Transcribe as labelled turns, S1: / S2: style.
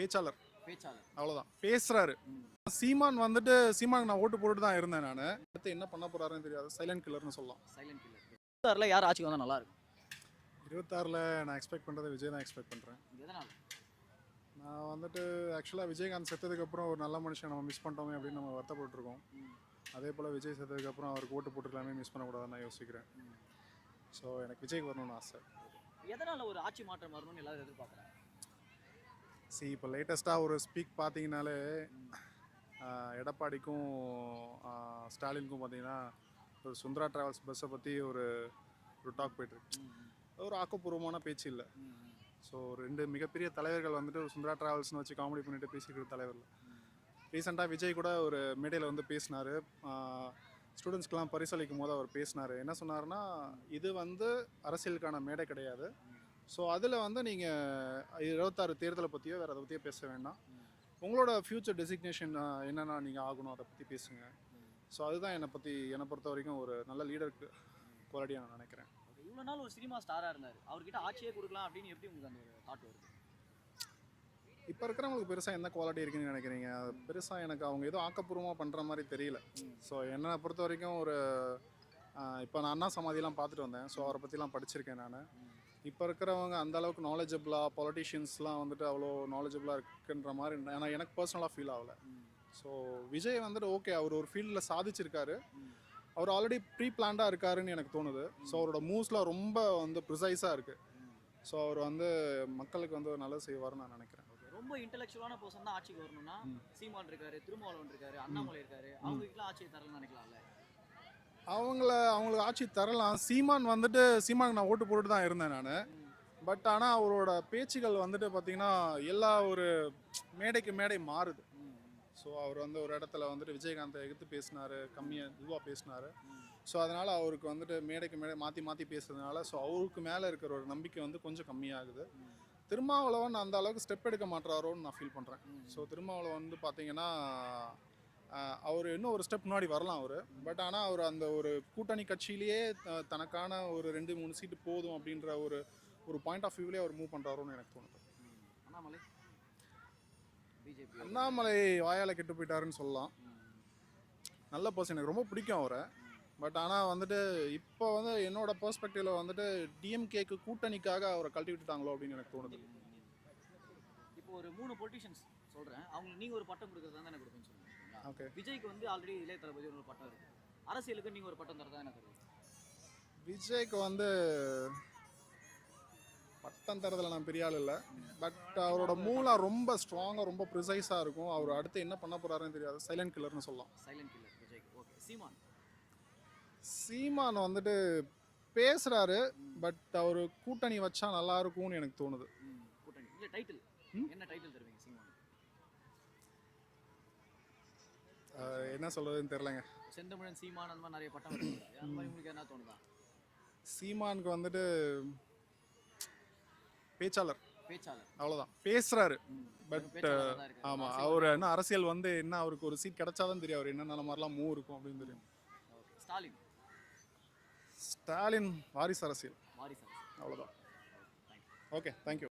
S1: பேச்சாளர்.
S2: பேச்சாளர்.
S1: அவ்வளோதான் பேசுறாரு. சீமான் வந்துட்டு சீமானுக்கு நான் ஓட்டு போட்டு தான் இருந்தேன் நான். அடுத்து என்ன பண்ண போறாருன்னு தெரியாது. சைலண்ட் கில்லர்னு சொல்லலாம்.
S2: சைலண்ட் கில்லர் இருபத்தாறுல யார் ஆட்சிக்கு வந்தா நல்லா இருக்கும்?
S1: இருபத்தாறில் நான் எக்ஸ்பெக்ட் பண்ணுறது விஜய் தான் எக்ஸ்பெக்ட் பண்ணுறேன்
S2: எதனால?
S1: நான் வந்துட்டு ஆக்சுவலாக விஜயகாந்த் செத்ததுக்கப்புறம் ஒரு நல்ல மனுஷன் நம்ம மிஸ் பண்ணிட்டோமே அப்படின்னு நம்ம வருத்தப்பட்டிருக்கோம். அதே போல் விஜய் செத்ததுக்கப்புறம் அவருக்கு ஓட்டு போட்டுக்கலாமே மிஸ் பண்ணக்கூடாதுன்னு நான் யோசிக்கிறேன். ஸோ எனக்கு விஜய்க்கு வரணும்னு ஆசை.
S2: எதனால ஒரு ஆட்சி மாற்றம் வரணும்னு எல்லாரும் எதிர்பார்க்குறாங்க?
S1: சி இப்போ லேட்டஸ்ட்டாக ஒரு ஸ்பீக் பார்த்தீங்கனாலே எடப்பாடிக்கும் ஸ்டாலினுக்கும் பார்த்தீங்கன்னா ஒரு சுந்தரா டிராவல்ஸ் பஸ்ஸை பற்றி ஒரு ஒரு டாக் போயிட்டுருக்கு. ஒரு ஆக்கப்பூர்வமான பேச்சு இல்லை. ஸோ ரெண்டு மிகப்பெரிய தலைவர்கள் வந்துட்டு ஒரு சுந்தரா டிராவல்ஸ்னு வச்சு காமெடி பண்ணிட்டு பேசிக்கிற தலைவர்கள் ரீசெண்டாக விஜய் கூட ஒரு மேடையில் வந்து பேசினார். ஸ்டூடெண்ட்ஸ்க்கெலாம் பரிசளிக்கும் போது அவர் பேசினார். என்ன சொன்னார்னா இது வந்து அரசியலுக்கான மேடை கிடையாது. ஸோ அதில் வந்து நீங்கள் இருபத்தாறு தேர்தலை பற்றியோ வேறு அதை பற்றியோ பேச வேண்டாம். உங்களோட ஃப்யூச்சர் டெசிக்னேஷன் என்னென்னா நீங்கள் ஆகணும் அதை பற்றி பேசுங்க. ஸோ அதுதான் என்னை பற்றி என்னை பொறுத்த வரைக்கும் ஒரு நல்ல லீடருக்கு குவாலிட்டியாக நான் நினைக்கிறேன்.
S2: இவ்வளோ நாள் ஒரு சினிமா ஸ்டாராக இருந்தார். அவர்கிட்ட ஆட்சியே கொடுக்கலாம் அப்படின்னு எப்படி உங்களுக்கு அந்த ஒரு தாட் வருது?
S1: இப்போ இருக்கிறவங்களுக்கு பெருசாக என்ன குவாலிட்டி இருக்குன்னு நினைக்கிறீங்க? பெருசாக எனக்கு அவங்க ஏதோ ஆக்கப்பூர்வமாக பண்ணுற மாதிரி தெரியல. ஸோ என்னை பொறுத்த வரைக்கும் ஒரு இப்போ நான் அண்ணா சமாதிலாம் பார்த்துட்டு வந்தேன். ஸோ அவரை பற்றிலாம் படிச்சிருக்கேன் நான். இப்போ இருக்கிறவங்க அந்த அளவுக்கு நாலேஜபிளாக பொலிட்டிஷியன்ஸ்லாம் வந்துட்டு அவ்வளோ நாலேஜபிளாக இருக்குன்ற மாதிரி ஏன்னா எனக்கு பர்சனலாக ஃபீல் ஆகல. ஸோ விஜய் வந்துட்டு ஓகே அவர் ஒரு ஃபீல்டில் சாதிச்சிருக்காரு. அவர் ஆல்ரெடி ப்ரீ பிளான்டாக இருக்காருன்னு எனக்கு தோணுது. ஸோ அவரோட மூவ்ஸ்லாம் ரொம்ப வந்து ப்ரிசைஸாக இருக்குது ஸோ அவர் வந்து மக்களுக்கு வந்து ஒரு நல்லது செய்வார்னு நான் நினைக்கிறேன்.
S2: ரொம்ப இன்டெலெக்சுவலான பர்சன் தான் ஆட்சிக்கு வரணும்னா சீமான் இருக்காரு திருமாவளவன் இருக்காரு அண்ணாமலை இருக்காரு அவங்களுக்குலாம் ஆட்சியை தரலன்னு நினைக்கலாம்ல?
S1: அவங்கள அவங்களுக்கு ஆட்சி தரலாம். சீமான் வந்துட்டு சீமானுக்கு நான் ஓட்டு போட்டுட்டு தான் இருந்தேன் நான். பட் ஆனால் அவரோட பேச்சுகள் வந்துட்டு பார்த்தீங்கன்னா எல்லா ஒரு மேடைக்கு மேடை மாறுது. ஸோ அவர் வந்து ஒரு இடத்துல வந்துட்டு விஜயகாந்தை எதிர்த்து பேசினாரு கம்மியாக இதுவாக பேசினாரு. ஸோ அதனால் அவருக்கு வந்துட்டு மேடைக்கு மேடை மாற்றி மாற்றி பேசுறதுனால ஸோ அவருக்கு மேலே இருக்கிற ஒரு நம்பிக்கை வந்து கொஞ்சம் கம்மியாகுது. திருமாவளவன் அந்த அளவுக்கு ஸ்டெப் எடுக்க மாட்டாரோன்னு நான் ஃபீல் பண்ணுறேன் ஸோ திருமாவளவன் வந்து பார்த்தீங்கன்னா அவர் இன்னும் ஒரு ஸ்டெப் முன்னாடி வரலாம் அவர். பட் ஆனால் அவர் அந்த ஒரு கூட்டணி கட்சியிலேயே தனக்கான ஒரு ரெண்டு மூணு சீட்டு போதும் அப்படின்ற ஒரு ஒரு பாயிண்ட் ஆஃப் வியூலேயே அவர் மூவ் பண்ணுறாரோன்னு எனக்கு தோணுது.
S2: அண்ணாமலை? பிஜேபி.
S1: அண்ணாமலை வாயால் கெட்டு போயிட்டாருன்னு சொல்லலாம். நல்ல பர்சன் எனக்கு ரொம்ப பிடிக்கும் அவரை. பட் ஆனால் வந்துட்டு இப்போ வந்து என்னோட பெர்ஸ்பெக்டிவ்ல வந்துட்டு டிஎம்கேக்கு கூட்டணிக்காக அவரை கழட்டி விட்டுட்டாங்களோ அப்படின்னு எனக்கு தோணுது.
S2: இப்போ ஒரு மூணு பொலிட்டிஷியன்ஸ் சொல்றேன். அவங்களுக்கு நீங்க ஒரு பட்டம் கொடுக்கறதா தான் எனக்கு கொடுப்பேன்னு சொல்லுங்க ஓகேங்களா?
S1: ஓகே
S2: விஜய்க்கு வந்து ஆல்ரெடி இளைய தளபதி ஒரு பட்டம் இருக்கு. அரசியலுக்கு நீங்க ஒரு பட்டம் தரதா எனக்கு
S1: விஜய்க்கு வந்து பட்டம் தரதுல நான் பெரிய ஆள் இல்லை. பட் அவரோட மூலம் ரொம்ப ஸ்ட்ராங்காக ரொம்ப ப்ரிசைஸாக இருக்கும். அவர் அடுத்து என்ன பண்ண போறாருன்னு தெரியாது. சைலண்ட் கில்லர்னு சொல்லலாம்.
S2: சைலண்ட் கில்லர் விஜய்க்கு. ஓகே சீமான்?
S1: சீமான் வந்துட்டு பேசுறாரு பட் அவர் கூட்டணி வச்சா நல்லா இருக்கும்னு எனக்கு தோணுது.
S2: கூட்டணி. இல்ல டைட்டில் என்ன டைட்டில்
S1: என்ன சொல்றதுன்னு தெரிலங்க
S2: செந்தமிழன் சீமான் அந்த மாதிரி நிறைய பட்டம் அந்த மாதிரி உங்களுக்கு என்ன தோணுதா?
S1: சீமானுக்கு வந்துட்டு பேச்சாளர்.
S2: பேச்சாளர்.
S1: அவ்வளோதான் பேசுறாரு.
S2: ம்,
S1: பட். ஆமாம் அவர் என்ன அரசியல் வந்து என்ன அவருக்கு ஒரு சீட் கிடைச்சாதான் தெரியும். அவர் என்னென்ன மாதிரிலாம் மூவ் இருக்கும் அப்படின்னு தெரியும்.
S2: ஸ்டாலின்.
S1: ஸ்டாலின் வாரிசு அரசியல்.
S2: வாரிசு
S1: அவ்வளோதான் ஓகே தேங்க்யூ